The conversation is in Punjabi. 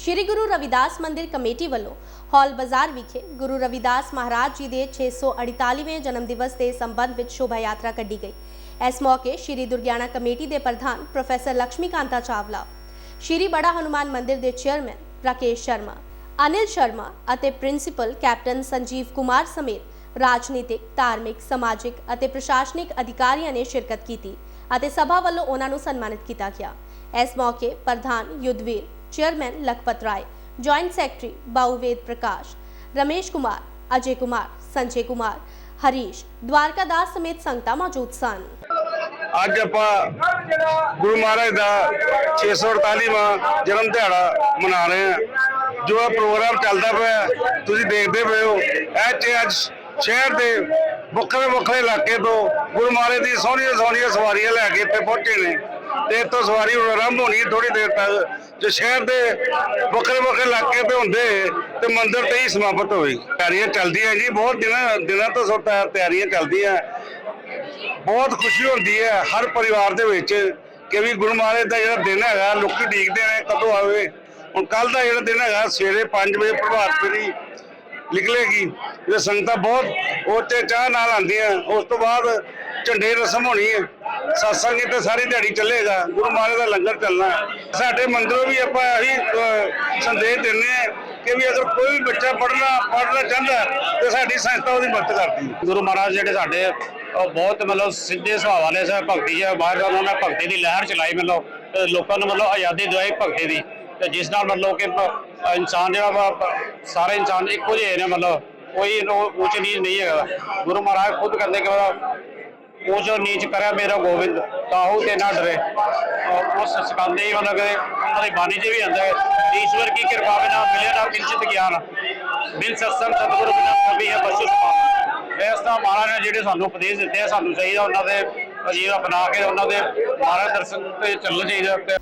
ਸ਼੍ਰੀ ਗੁਰੂ ਰਵਿਦਾਸ ਮੰਦਿਰ ਕਮੇਟੀ ਵੱਲੋਂ ਹਾਲ ਬਾਜ਼ਾਰ ਵਿਖੇ ਗੁਰੂ ਰਵਿਦਾਸ ਮਹਾਰਾਜ ਜੀ ਦੇ 648ਵੇਂ ਜਨਮ ਦਿਵਸ ਦੇ ਸੰਬੰਧ ਵਿੱਚ ਸ਼ੋਭਾ ਯਾਤਰਾ ਕੱਢੀ ਗਈ। ਇਸ ਮੌਕੇ ਸ਼੍ਰੀ ਦੁਰਗਿਆਣਾ ਕਮੇਟੀ ਦੇ ਪ੍ਰਧਾਨ ਪ੍ਰੋਫੈਸਰ ਲక్ష్ਮੀਕਾਂਤਾ ਚਾਵਲਾ, ਸ਼੍ਰੀ ਬੜਾ ਹਨੂਮਾਨ ਮੰਦਿਰ ਦੇ ਚੇਅਰਮੈਨ ਰਾਕੇਸ਼ ਸ਼ਰਮਾ, ਅਨਿਲ ਸ਼ਰਮਾ ਅਤੇ ਪ੍ਰਿੰਸੀਪਲ ਕੈਪਟਨ ਸੰਜੀਵ ਕੁਮਾਰ ਸਮੇਤ ਰਾਜਨੀਤਿਕ, ਧਾਰਮਿਕ, ਸਮਾਜਿਕ ਅਤੇ ਪ੍ਰਸ਼ਾਸਨਿਕ ਅਧਿਕਾਰੀਆਂ ਨੇ ਸ਼ਿਰਕਤ ਕੀਤੀ ਅਤੇ ਸਭਾ ਵੱਲੋਂ ਉਹਨਾਂ ਨੂੰ ਸਨਮਾਨਿਤ ਕੀਤਾ ਗਿਆ। ਇਸ ਮੌਕੇ ਪ੍ਰਧਾਨ Yudhveer chairman Lakhpat Rai joint secretary ਬਾਉਵੇਦ Prakash Ramesh Kumar Ajay Kumar Sanjay Kumar Harish Dwarkadas ਸਮੇਤ ਸੰਗਤਾਂ ਮੌਜੂਦ ਸਨ ਅੱਜ ਆਪਾਂ ਗੁਰੂ ਮਹਾਰਾਜ ਦਾ 648ਵਾਂ ਜਨਮ ਦਿਹਾੜਾ ਮਨਾ ਰਹੇ ਹਾਂ। ਜੋ ਇਹ ਪ੍ਰੋਗਰਾਮ ਚੱਲਦਾ ਪਿਆ ਤੁਸੀਂ ਦੇਖਦੇ ਪਏ ਹੋ। ਇਹ 'ਚ ਅੱਜ ਸ਼ਹਿਰ ਦੇ ਵੱਖਰੇ ਵੱਖਰੇ ਇਲਾਕੇ ਤੋਂ ਗੁਰੂ ਮਹਾਰਾਜ ਦੀ ਸੋਹਣੀਆਂ ਸੋਹਣੀਆਂ ਸਵਾਰੀਆਂ ਲੈ ਕੇ ਇੱਥੇ ਪਹੁੰਚੇ ਨੇ। ਤੇ ਇੱਥੋਂ ਸਵਾਰੀ ਹੁਣ ਆਰੰਭ ਹੋਣੀ ਥੋੜੀ ਦੇਰ ਤੱਕ। ਜੇ ਸ਼ਹਿਰ ਦੇ ਵੱਖਰੇ ਵੱਖਰੇ ਇਲਾਕੇ ਤੇ ਹੁੰਦੇ, ਤੇ ਮੰਦਿਰ ਤੇ ਹੀ ਸਮਾਪਤ ਹੋਈ ਤਿਆਰੀਆਂ ਚੱਲਦੀਆਂ ਜੀ, ਬਹੁਤ ਦਿਨਾਂ ਦਿਨਾਂ ਤੋਂ ਸੋ ਤਿਆਰੀਆਂ ਚੱਲਦੀਆਂ। ਬਹੁਤ ਖੁਸ਼ੀ ਹੁੰਦੀ ਹੈ ਹਰ ਪਰਿਵਾਰ ਦੇ ਵਿੱਚ ਕਿ ਵੀ ਗੁਰੂ ਮਹਾਰਾਜ ਦਾ ਜਿਹੜਾ ਦਿਨ ਹੈਗਾ, ਲੋਕੀ ਡੀਕਦੇ ਨੇ, ਕਦੋਂ ਆਵੇ। ਹੁਣ ਕੱਲ ਦਾ ਜਿਹੜਾ ਦਿਨ ਹੈਗਾ, ਸਵੇਰੇ 5 ਵਜੇ ਪ੍ਰਭਾਤ ਫੇਰੀ ਨਿਕਲੇਗੀ। ਇਹ ਸੰਗਤਾਂ ਬਹੁਤ ਉੱਤੇ ਚਾਹ ਨਾਲ ਆਉਂਦੀਆਂ। ਉਸ ਤੋਂ ਬਾਅਦ ਝੰਡੇ ਰਸਮ ਹੋਣੀ ਹੈ। Satsang ਤੇ ਸਾਰੀ ਦਿਹਾੜੀ ਚੱਲੇਗਾ, ਗੁਰੂ ਮਹਾਰਾਜ ਦਾ ਲੰਗਰ ਚੱਲਣਾ ਸਾਡੇ ਮੰਦਿਰੋਂ ਵੀ ਆਪਾਂ ਇਹੀ ਸੰਦੇਸ਼ ਦਿੰਦੇ ਹਾਂ ਕਿ ਵੀ ਅਗਰ ਕੋਈ ਬੱਚਾ ਪੜ੍ਹਨਾ ਪੜ੍ਹਨਾ ਚਾਹੁੰਦਾ ਤੇ ਸਾਡੀ ਸੰਸਥਾ ਉਹਦੀ ਮਦਦ ਕਰਦੀ ਹੈ। ਗੁਰੂ ਮਹਾਰਾਜ ਜਿਹੜੇ ਸਾਡੇ, ਉਹ ਬਹੁਤ ਮਤਲਬ ਸਿੱਧੇ ਸੁਭਾਅ ਵਾਲੇ ਸਨ, ਭਗਤੀ ਹੈ, ਬਾਹਰ ਉਹਨਾਂ ਨੇ ਭਗਤੀ ਦੀ ਲਹਿਰ ਚਲਾਈ ਮਤਲਬ ਤੇ ਲੋਕਾਂ ਨੂੰ ਮਤਲਬ ਆਜ਼ਾਦੀ ਦਿਵਾਈ ਭਗਤੀ ਦੀ। ਤੇ ਜਿਸ ਨਾਲ ਮਤਲਬ ਕਿ ਇਨਸਾਨ ਜਿਹੜਾ ਵਾ ਸਾਰੇ ਇਨਸਾਨ ਇੱਕੋ ਜਿਹੇ ਨੇ ਮਤਲਬ, ਕੋਈ ਇਹਨੂੰ ਉੱਚ ਨੀਚ ਨਹੀਂ ਹੈਗਾ। ਗੁਰੂ ਮਹਾਰਾਜ ਖੁਦ ਕਹਿੰਦੇ ਕਿ ਮਤਲਬ ਉਹ ਜੋ ਨੀਚ ਕਰਿਆ ਮੇਰਾ ਗੋਬਿੰਦ, ਤਾਹੂ ਤੇ ਨਾ ਡਰੇ। ਉਹ ਉਸ ਹੀ ਮਤਲਬ ਕਿ ਉਹਨਾਂ ਦੀ ਬਾਣੀ 'ਚ ਵੀ ਆਉਂਦਾ ਹੈ, ਈਸ਼ਵਰ ਕੀ ਕਿਰਪਾ ਬਿਨਾ ਮਿਲਿਆ ਨਾ ਕਿੰਚਿਤ ਗਿਆਨ। ਬਿਨ ਸਤਸੰਗ ਸਤਿਗੁਰੂ ਬਿਨਾ ਕਭੀ ਹੈ ਪਸ਼ੂ ਸਮਾਨ ਇਸ ਤਰ੍ਹਾਂ ਮਹਾਰਾਜ ਨੇ ਜਿਹੜੇ ਸਾਨੂੰ ਉਪਦੇਸ਼ ਦਿੱਤੇ ਆ, ਸਾਨੂੰ ਚਾਹੀਦਾ ਉਹਨਾਂ ਦੇ ਜੀਵਨ ਅਪਣਾ ਕੇ ਉਹਨਾਂ ਦੇ ਮਹਾਰਾਜ ਦਰਸ਼ਨ ਤੇ ਚੱਲਣਾ ਚਾਹੀਦਾ ਤੇ